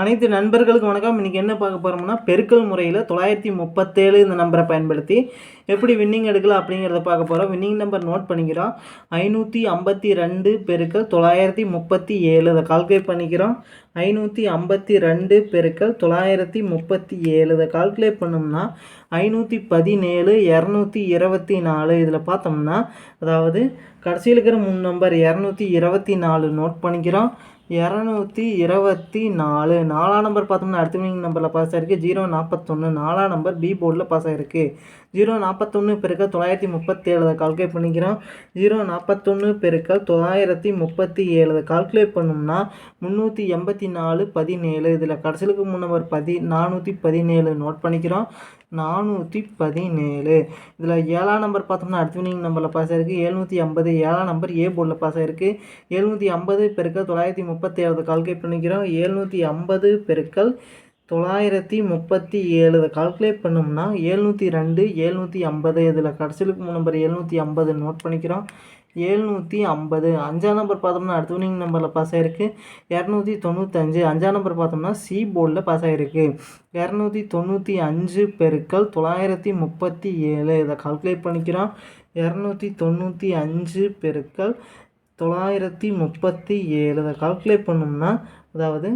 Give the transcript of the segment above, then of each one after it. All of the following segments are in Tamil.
அனைத்து நண்பர்களுக்கு வணக்கம். இன்றைக்கி என்ன பார்க்க போகிறோம்னா பெருக்கல் முறையில் தொள்ளாயிரத்தி முப்பத்தேழு இந்த நம்பரை பயன்படுத்தி எப்படி வின்னிங் எடுக்கலாம் அப்படிங்கிறத பார்க்க போகிறோம் வின்னிங் நம்பர் நோட் பண்ணிக்கிறோம். ஐநூற்றி ஐம்பத்தி ரெண்டு பெருக்கல் தொள்ளாயிரத்தி முப்பத்தி ஏழு. இதை கால்குலேட் பண்ணிக்கிறோம். ஐநூற்றி ஐம்பத்தி ரெண்டு பெருக்கல் தொள்ளாயிரத்தி முப்பத்தி ஏழு. இதை கால்குலேட் பண்ணோம்னா ஐநூற்றி பதினேழு இரநூத்தி இருபத்தி நாலு. இதில் பார்த்தோம்னா அதாவது கடைசியில் இருக்கிற மூணு நம்பர் இரநூத்தி இருபத்தி நாலு நோட் பண்ணிக்கிறோம். இரநூத்தி இருபத்தி நாலு. நாலாம் நம்பர் பார்த்தோம்னா அடுத்த வினிங் நம்பரில் பாஸ் ஆகிருக்கு ஜீரோ நாற்பத்தொன்று நாலாம் நம்பர் பி போர்டில் பாஸ் ஆகிருக்கு ஜீரோ நாற்பத்தொன்று பெருக்க தொள்ளாயிரத்தி முப்பத்தேழு கால்குலேட் பண்ணிக்கிறோம். ஜீரோ நாற்பத்தொன்று பெருக்க தொள்ளாயிரத்தி முப்பத்தி ஏழு கால்குலேட் பண்ணோம்னா முந்நூற்றி எண்பத்தி நாலு பதினேழு. இதில் கடைசிலுக்கு மூணு நம்பர் பதி நானூற்றி பதினேழு நோட் பண்ணிக்கிறோம். நானூற்றி பதினேழு. இதில் ஏழாம் நம்பர் பார்த்தோம்னா அடுத்த வினிங் நம்பரில் பாஸ் ஆகிருக்கு எழுநூற்றி ஐம்பது. ஏழாம் நம்பர் ஏ போர்டில் பாஸ் ஆகிருக்கு எழுநூற்றி ஐம்பது பெருக்கல் தொள்ளாயிரத்தி முப்பத்தி ஏழு கால்குலேட் பண்ணிக்கிறோம். எழுநூற்றி ஐம்பது பெருக்கள் தொள்ளாயிரத்தி முப்பத்தி ஏழு. இதை கால்குலேட் பண்ணோம்னா ஏழ்நூற்றி ரெண்டு ஏழ்நூற்றி ஐம்பது. இதில் கடைசிலுக்கு மூணு நம்பர் ஏழ்நூற்றி ஐம்பது நோட் பண்ணிக்கிறோம். ஏழ்நூற்றி ஐம்பது. அஞ்சாம் நம்பர் பார்த்தோம்னா அடுத்த வினிங் நம்பரில் பாஸ் ஆகிருக்கு இரநூத்தி தொண்ணூத்தஞ்சு. அஞ்சாம் நம்பர் பார்த்தோம்னா சி போர்டில் பாஸ் ஆகிருக்கு இரநூத்தி தொண்ணூற்றி அஞ்சு பெருக்கள் தொள்ளாயிரத்தி முப்பத்தி ஏழு. இதை கால்குலேட் பண்ணிக்கிறோம். இரநூத்தி தொண்ணூற்றி அஞ்சு பெருக்கள் தொள்ளாயிரத்தி முப்பத்தி ஏழு அதை கால்குலேட் பண்ணோம்னா அதாவது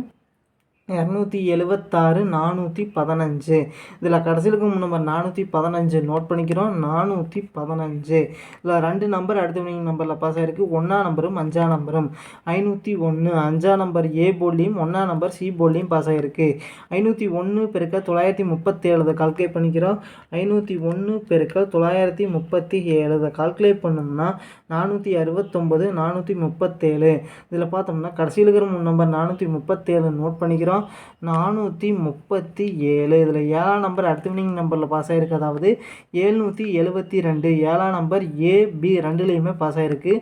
இரநூத்தி எழுபத்தாறு நானூற்றி பதினஞ்சு. இதில் கடைசியிலுக்கு மூணு நம்பர் நானூற்றி பதினஞ்சு நோட் பண்ணிக்கிறோம். நானூற்றி பதினஞ்சு. இதில் ரெண்டு நம்பர் அடுத்த வினிங் நம்பரில் பாஸ் ஆகிருக்கு ஒன்றா நம்பரும் அஞ்சாம் நம்பரும் ஐநூற்றி ஒன்று அஞ்சாம் நம்பர் ஏ போர்ட்லேயும் ஒன்றா நம்பர் சி போர்ட்லேயும் பாஸ் ஆகிருக்கு ஐநூற்றி ஒன்று பெருக்க தொள்ளாயிரத்தி முப்பத்தேழு கால்குலேட் பண்ணிக்கிறோம். ஐநூற்றி ஒன்று பெருக்க தொள்ளாயிரத்தி முப்பத்தி ஏழு இதை கால்குலேட் பண்ணோம்னா நானூற்றி அறுபத்தொம்பது நானூற்றி முப்பத்தேழு. இதில் பார்த்தோம்னா கடைசியில் இருக்கிற மூணு நம்பர் நானூற்றி முப்பத்தேழு நோட் பண்ணிக்கிறோம். நானூற்றி முப்பத்தி ஏழு. இதில் ஏழாம் நம்பர் அடுத்த வினிங் நம்பரில் பாஸ் ஆகிருக்கு அதாவது ஏழ்நூற்றி எழுபத்தி ரெண்டு. ஏழாம் நம்பர் ஏ பி ரெண்டுலேயுமே பாஸ் ஆகிருக்கு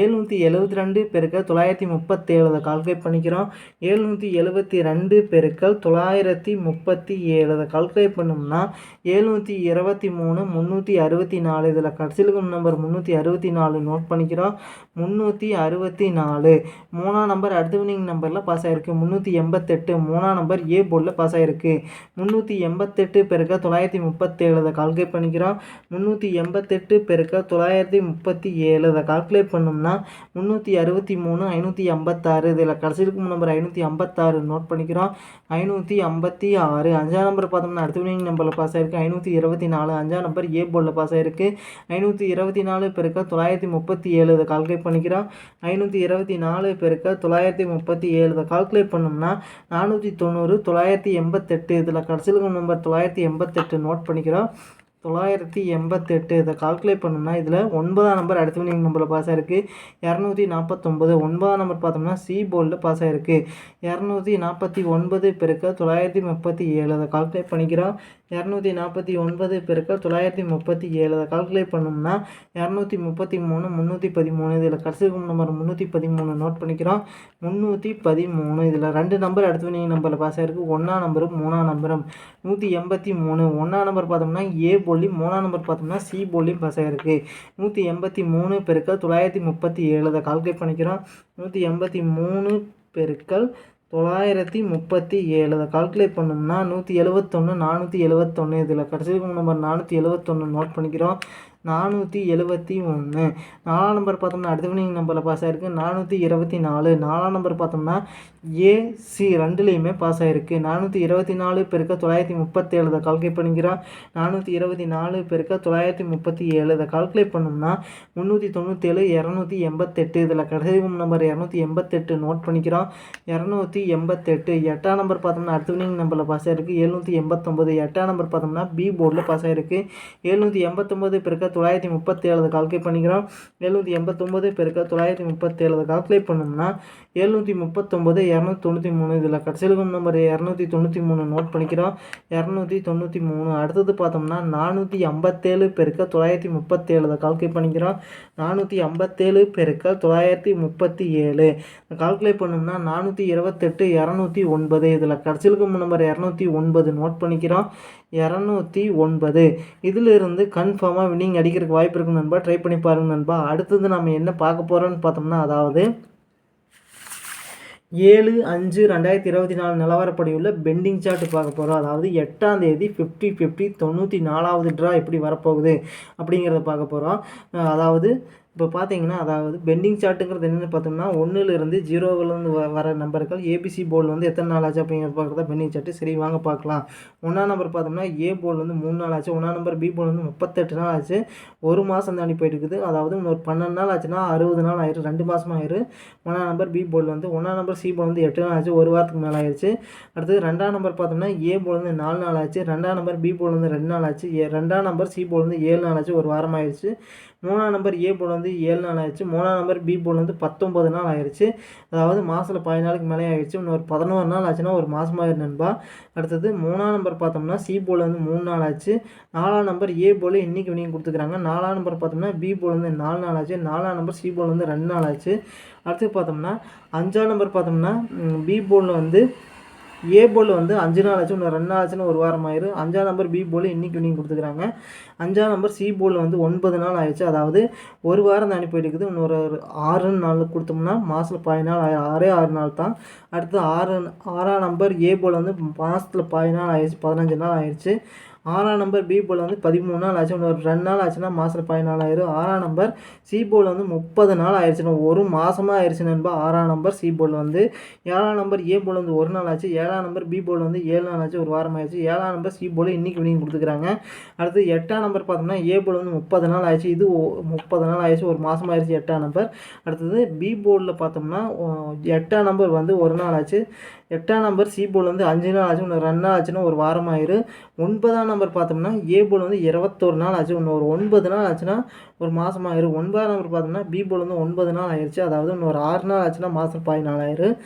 ஏழ்நூற்றி எழுபத்தி ரெண்டு பெருக்கள் தொள்ளாயிரத்தி முப்பத்தேழு அதை கால்குலேட் பண்ணிக்கிறோம். ஏழ்நூற்றி எழுபத்தி ரெண்டு பெருக்கள் தொள்ளாயிரத்தி முப்பத்தி ஏழு அதை கால்குலேட் பண்ணோம்னா ஏழ்நூற்றி இருபத்தி மூணு முந்நூற்றி அறுபத்தி நாலு. இதில் கடைசியில் நம்பர் முந்நூற்றி அறுபத்தி நாலு நோட் பண்ணிக்கிறோம். முந்நூற்றி அறுபத்தி நாலு. மூணாம் நம்பர் அடுத்த வினிங் நம்பரில் பாஸ் ஆகிருக்கு முந்நூற்றி எண்பத்தெட்டு மூணாம் நம்பர் ஏ போர்டில் பாஸ் ஆகிருக்கு முந்நூற்றி எண்பத்தெட்டு பெருக்க தொள்ளாயிரத்தி முப்பத்தேழு அதை கால்குலேட் பண்ணிக்கிறோம். முந்நூற்றி எண்பத்தெட்டு பெருக்க தொள்ளாயிரத்தி முப்பத்தி ஏழு அதை கால்குலேட் பண்ணோம்னா முந்நூற்றி அறுபத்தி மூணு ஐநூற்றி ஐம்பத்தாறு. இதில் கடைசிக்கு நம்பர் ஐநூற்றி ஐம்பத்தாறு நோட் பண்ணிக்கிறோம். ஐநூற்றி ஐம்பத்தி ஆறு. அஞ்சாம் நம்பர் பார்த்தோம்னா அடுத்த வினிங் நம்பரில் பாஸ் ஆகிருக்கு ஐநூற்றி இருபத்தி நாலு. அஞ்சாம் நம்பர் ஏ போர்டில் பாஸ் ஆகிருக்கு ஐநூற்றி இருபத்தி நாலு பெருக்க தொள்ளாயிரத்தி முப்பத்தி ஏழு இதை கால்குலேட் பண்ணிக்கிறோம். ஐநூற்றி இருபத்தி நாலு பெருக்க தொள்ளாயிரத்தி முப்பத்தி ஏழு இதை கால்குலேட் பண்ணோம்னா நானூற்றி தொண்ணூறு தொள்ளாயிரத்தி எண்பத்தெட்டு இதில் கடைசியில் நம்பர் தொள்ளாயிரத்தி எண்பத்தெட்டு நோட் பண்ணிக்கிறோம். தொள்ளாயிரத்தி எண்பத்தெட்டு. இதை கால்குலேட் பண்ணோம்னா இதில் ஒன்பதாம் நம்பர் அடுத்த வினிங் நம்பரில் பாஸ் ஆகிருக்கு இரநூத்தி நாற்பத்தொம்பது ஒன்பதாம் நம்பர் பார்த்தோம்னா சி போர்டில் பாஸ் ஆகிருக்கு இரநூத்தி நாற்பத்தி ஒன்பது பெருக்க தொள்ளாயிரத்தி முப்பத்தி ஏழு. அதை கால்குலேட் பண்ணிக்கிறோம். இரநூத்தி நாற்பத்தி ஒன்பது பெருக்க தொள்ளாயிரத்தி முப்பத்தி ஏழு. அதை கால்குலேட் பண்ணோம்னா இரநூத்தி முப்பத்தி மூணு முந்நூற்றி பதிமூணு. இதில் கடைசி நம்பர் முந்நூற்றி பதிமூணு நோட் பண்ணிக்கிறோம். முந்நூற்றி பதிமூணு. இதில் ரெண்டு நம்பர் அடுத்த வினிங் நம்பரில் பாஸ் ஆகிருக்கு ஒன்றாம் நம்பரும் மூணாம் நம்பரும் நூற்றி எண்பத்தி மூணு. ஒன்றாம் நம்பர் பார்த்தோம்னா ஏ போலியும் மூணாம் நம்பர் பார்த்தோம்னா சி போலியும் பாஸ் ஆகிருக்கு நூற்றி எண்பத்தி மூணு பெருக்கள் தொள்ளாயிரத்தி முப்பத்தி ஏழு அதை கால்குலேட் பண்ணிக்கிறோம். நூற்றி எண்பத்தி மூணு பெருக்கள் தொள்ளாயிரத்தி முப்பத்தி ஏழு அதை கால்குலேட் பண்ணோம்னா நூற்றி எழுபத்தொன்று நானூற்றி எழுபத்தொன்று இதில் கடைசி நம்பர் நானூற்றி எழுபத்தொன்று நோட் பண்ணிக்கிறோம். நானூற்றி எழுபத்தி ஒன்று நாலாம் நம்பர் பார்த்தோம்னா அடுத்த வினிங் நம்பரில் பாஸ் ஆகிருக்கு நானூற்றி இருபத்தி நாலு. நாலாம் நம்பர் பார்த்தோம்னா ஏசி ரெண்டுலேயுமே பாஸ் ஆகிருக்கு நானூற்றி இருபத்தி நாலு பெருக்க தொள்ளாயிரத்தி முப்பத்தேழு இதை கால்குலேட் பண்ணிக்கிறோம். நானூற்றி இருபத்தி நாலு பெருக்க தொள்ளாயிரத்தி முப்பத்தி ஏழு இதை கால்குலேட் பண்ணோம்னா முந்நூற்றி தொண்ணூற்றேழு இரநூத்தி எண்பத்தெட்டு இதில் கடைசி நம்பர் இரநூத்தி எண்பத்தெட்டு நோட் பண்ணிக்கிறோம். இரநூத்தி எண்பத்தெட்டு. எட்டாம் நம்பர் பார்த்தோம்னா அடுத்த வினிங் நம்பரில் பாஸ் ஆகிருக்கு எழுநூற்றி எண்பத்தொம்பது. எட்டாம் நம்பர் பார்த்தோம்னா பி போர்டில் பாஸ் ஆகிருக்கு எழுநூற்றி எண்பத்தொம்பது பெருக்க தொள்ளாயிரத்தி முப்பத்தேழு கால்குலேட் பண்ணிக்கிறோம். எழுநூற்றி எண்பத்தொம்பது பெருக்க தொள்ளாயிரத்தி முப்பத்தேழு கால்குலேட் பண்ணோம்னா எழுநூற்றி முப்பத்தொம்பது இரநூத்தி தொண்ணூற்றி மூணு இதில் கடைசியில் நம்பர் இரநூத்தி தொண்ணூற்றி மூணு நோட் பண்ணிக்கிறோம். இரநூத்தி தொண்ணூற்றி மூணு. அடுத்தது பார்த்தோம்னா நானூற்றி ஐம்பத்தேழு பெருக்க தொள்ளாயிரத்தி முப்பத்தேழு இதை கால்குலேட் பண்ணிக்கிறோம். நானூற்றி ஐம்பத்தேழு பெருக்க தொள்ளாயிரத்தி முப்பத்தி ஏழு கால்குலேட் பண்ணோம்னா நானூற்றி இருபத்தெட்டு இரநூத்தி ஒன்பது இதில் கடைசியில் நம்பர் இரநூத்தி ஒன்பது நோட் பண்ணிக்கிறோம். இரநூத்தி ஒன்பது. இதிலிருந்து கன்ஃபார்மாக வின்னிங் அடிக்கிறதுக்கு வாய்ப்பு இருக்கு நண்பா. ட்ரை பண்ணி பாருங்க நண்பா. அடுத்தது நம்ம என்ன பார்க்க போகிறோம்னு பார்த்தோம்னா அதாவது ஏழு அஞ்சு ரெண்டாயிரத்தி இருபத்தி நாலு நிலவரப்படியுள்ள பெண்டிங் சார்ட் பார்க்க போகிறோம் அதாவது எட்டாம் தேதி ஃபிஃப்டி ஃபிஃப்டி தொண்ணூற்றி நாலாவது ட்ரா எப்படி வரப்போகுது அப்படிங்கிறத பார்க்க போகிறோம் அதாவது இப்போ பார்த்தீங்கன்னா அதாவது பெண்டிங் சார்ட்டுங்கிறது என்னென்னு பார்த்தோம்னா ஒன்றுலேருந்து ஜீரோவிலேருந்து வ வர நம்பர்கள் ஏபிசி போர்டு வந்து எத்தனை நாள் ஆச்சு அப்படிங்கிறத பார்க்குறதா பெண்டிங் சார்ட்டு சரி வாங்க பார்க்கலாம். ஒன்றாம் நம்பர் பார்த்தோம்னா ஏ போர்டு வந்து மூணு நாள் ஆச்சு ஒன்றாம் நம்பர் பி போர்டு வந்து முப்பத்தெட்டு நாள் ஆச்சு ஒரு மாதம் தாண்டி போயிட்டு இருக்குது அதாவது இன்னொரு பன்னெண்டு நாள் ஆச்சுன்னா அறுபது நாள் ஆயிரும். ரெண்டு மாதம் ஆயிரும். ஒன்றாம் நம்பர் பி போர்டு வந்து ஒன்றாம் நம்பர் சி போர்டு வந்து எட்டு நாள் ஆச்சு ஒரு வாரத்துக்கு மேலே ஆயிடுச்சு அடுத்தது ரெண்டாம் நம்பர் பார்த்தோம்னா ஏ போர்டு வந்து நாலு நாள் ஆச்சு. ரெண்டாம் நம்பர் பி போர்டு வந்து ரெண்டு நாள் ஆச்சு. ஏ ரெண்டாம் நம்பர் சி போர்டு வந்து ஏழு நாள் ஆச்சு. ஒரு வாரம் ஆயிடுச்சு மூணாம் நம்பர் ஏ போல் வந்து ஏழு நாள் ஆயிடுச்சு. மூணாம் நம்பர் பி போல் வந்து பத்தொம்பது நாள் ஆயிடுச்சு. அதாவது மாதத்தில் பதினாலுக்கு நாளுக்கு மேலே ஆயிடுச்சு. இன்னொரு பதினோரு நாள் ஆச்சுன்னா ஒரு மாதமாக நண்பா. அடுத்தது மூணாம் நம்பர் பார்த்தோம்னா சி போல் வந்து மூணு நாள் ஆச்சு நாலாம் நம்பர் ஏ போல் இன்றைக்கி நீங்கள் கொடுத்துக்கிறாங்க. நாலாம் நம்பர் பார்த்தோம்னா பி போல் வந்து நாலு நாள் ஆச்சு. நாலாம் நம்பர் சி போல் வந்து ரெண்டு நாள் ஆச்சு. அடுத்து பார்த்தோம்னா அஞ்சாம் நம்பர் பார்த்தோம்னா பி போலில் வந்து ஏ போல் வந்து அஞ்சு நாள் ஆச்சு இன்னும் ரெண்டு நாள் ஆச்சுன்னு ஒரு வாரம் ஆயிரும் அஞ்சாம் நம்பர் பி போல் இன்னைக்கு நீங்கள் கொடுத்துக்கிறாங்க. அஞ்சாம் நம்பர் சி போல் வந்து ஒன்பது நாள் ஆயிடுச்சு. அதாவது ஒரு வாரம் தான் போயிட்டு இருக்குது இன்னொரு ஆறு நாள் கொடுத்தோம்னா மாதத்தில் பாதி நாள் ஆயிரம் ஆறே ஆறு நாள் தான். அடுத்து ஆறு ஆறாம் நம்பர் ஏ போல் வந்து மாதத்தில் பாதி நாள் ஆயிடுச்சு பதினஞ்சு நாள் ஆயிடுச்சு. ஆறாம் நம்பர் பி போல் வந்து பதிமூணு நாள் ஆச்சு. ஒரு ரெண்டு நாள் ஆச்சுன்னா மாதத்தில் பதினாலு ஆயிரும் ஆறாம் நம்பர் சி போல் வந்து முப்பது நாள் ஆயிடுச்சுன்னா ஒரு மாதமாக ஆயிடுச்சு நண்பா. ஆறாம் நம்பர் சி போல் வந்து ஏழாம் நம்பர் ஏ போல் வந்து ஒரு நாள் ஆச்சு. ஏழாம் நம்பர் பி போல் வந்து ஏழு நாள் ஆச்சு. ஒரு வாரம் ஆயிடுச்சு. ஏழாம் நம்பர் சி போல் இன்றைக்கி வினிங் கொடுத்துக்கிறாங்க. அடுத்து எட்டாம் நம்பர் பார்த்தோம்னா ஏ போல் வந்து முப்பது நாள் ஆயிடுச்சு. இது முப்பது நாள் ஆயிடுச்சு. ஒரு மாதம் ஆயிடுச்சு எட்டாம் நம்பர் அடுத்தது பி போர்டில் பார்த்தோம்னா எட்டாம் நம்பர் வந்து ஒரு நாள் ஆச்சு. எட்டாம் நம்பர் சி போல் வந்து அஞ்சு நாள் ஆச்சு இன்னும் ரன் ஆச்சுன்னா ஒரு வாரம் ஆயிரு ஒன்பதாம் நம்பர் பார்த்தோம்னா ஏ போல் வந்து இருபத்தொரு நாள் ஆச்சு இன்னும் ஒரு ஒன்பது நாள் ஆச்சுன்னா ஒரு மாதம் ஆயிரும் ஒன்பதாம் நம்பர் பார்த்தோம்னா பி போல் வந்து ஒன்பது நாள் ஆயிடுச்சு அதாவது இன்னொரு ஆறு நாள் ஆச்சுன்னா மாதம் பதினாலு ஆயிரும்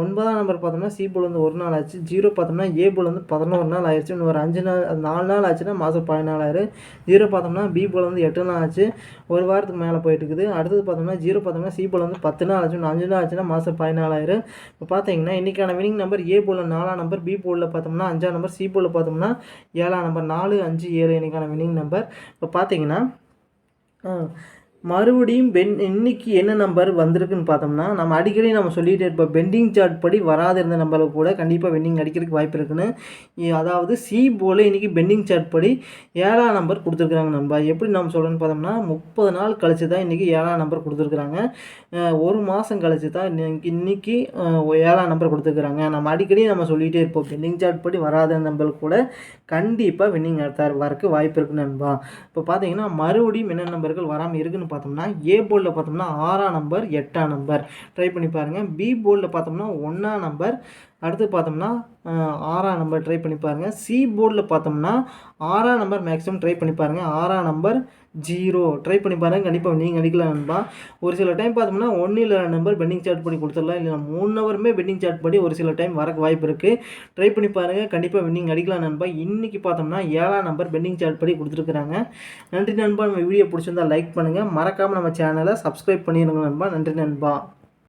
ஒன்பதாம் நம்பர் பார்த்தோம்னா சி போல் வந்து ஒரு நாள் ஆச்சு. ஜீரோ பார்த்தோம்னா ஏ போல் வந்து பதினோரு நாள் ஆயிடுச்சு இன்னும் ஒரு அஞ்சு நாள் நாலு நாள் ஆச்சுன்னா மாதம் பதினாலாயிரம் ஜீரோ பார்த்தோம்னா பி போல் வந்து எட்டு நாள் ஆச்சு. ஒரு வாரத்துக்கு மேலே போயிட்டு இருக்குது. அடுத்தது பார்த்தோம்னா ஜீரோ பார்த்தோம்னா சி போல் வந்து பத்து நாள் ஆச்சு. இன்னும் அஞ்சு நாள் ஆச்சுன்னா மாதம் பதினாலாயிரம் இப்போ பார்த்தீங்கன்னா இன்றைக்கான வினிங் நம்பர் ஏ போல் நாலாம் நம்பர் பி போலில் பார்த்தோம்னா அஞ்சாம் நம்பர் சி போலில் பார்த்தோம்னா ஏழாம் நம்பர் நாலு அஞ்சு ஏழு இன்றைக்கான வினிங் நம்பர் இப்போ பார்த்தீங்கன்னா மறுபடியும் பென் இன்னைக்கு என்ன நம்பர் வந்திருக்குன்னு பார்த்தோம்னா நம்ம அடிக்கடி நம்ம சொல்லிகிட்டே இருப்போம். பெண்டிங் சார்ட் படி வராது இருந்த நம்பருக்கு கூட கண்டிப்பாக பெண்டிங் அடிக்கிறதுக்கு வாய்ப்பு இருக்குன்னு. அதாவது சி போல் இன்றைக்கி பெண்டிங் சார்ட் படி ஏழாம் நம்பர் கொடுத்துருக்குறாங்க நண்பா. எப்படி நம்ம சொல்கிறோன்னு பார்த்தோம்னா முப்பது நாள் கழிச்சு தான் இன்றைக்கி ஏழாம் நம்பர் கொடுத்துருக்குறாங்க. ஒரு மாதம் கழிச்சு தான் இன்னைக்கு இன்றைக்கி ஏழாம் நம்பர் கொடுத்துருக்குறாங்க. நம்ம அடிக்கடி நம்ம சொல்லிகிட்டே இருப்போம். பெண்டிங் சார்ட் படி வராத நம்பர் கூட கண்டிப்பாக வின்னிங் வரக்கு வாய்ப்பு இருக்குன்னு நண்பா. இப்போ பார்த்தீங்கன்னா மறுபடியும் என்ன நம்பர்கள் வராமல் இருக்குன்னு பார்த்தோம்னா ஏ போர்டில் பார்த்தோம்னா ஆறாம் நம்பர் எட்டாம் நம்பர் ட்ரை பண்ணி பாருங்கள் பி போர்டில் பார்த்தோம்னா ஒன்றாம் நம்பர் அடுத்து பார்த்தோம்னா ஆறாம் நம்பர் ட்ரை பண்ணி பாருங்கள் சி போர்டில் பார்த்தோம்னா ஆறாம் நம்பர் மேக்ஸிமம் ட்ரை பண்ணி பாருங்கள் ஆறாம் நம்பர் ஜீரோ. ட்ரை பண்ணி பாருங்கள் கண்டிப்பாக நீங்கள் அடிக்கலாம்பா நண்பா. ஒரு சில டைம் பார்த்தோம்னா ஒன்று இல்லை நம்பர் பெண்டிங் சார்ட் பண்ணி கொடுத்துடலாம். இல்லை மூணு நம்பருமே பெண்டிங் சார்ட் பண்ணி ஒரு சில டைம் வரக்கு வாய்ப்பு இருக்குது ட்ரை பண்ணி பாருங்கள் கண்டிப்பாக நீங்கள் அடிக்கலாம் நண்பா. இன்றைக்கி பார்த்தோம்னா ஏழாம் நம்பர் பெண்டிங் சார்ட் படி கொடுத்துருக்குறாங்க. நன்றி நண்பா. நம்ம வீடியோ பிடிச்சிருந்தா லைக் பண்ணுங்கள் மறக்காமல் நம்ம சேனலை சப்ஸ்கிரைப் பண்ணிடுங்க நண்பா. நன்றி நண்பா.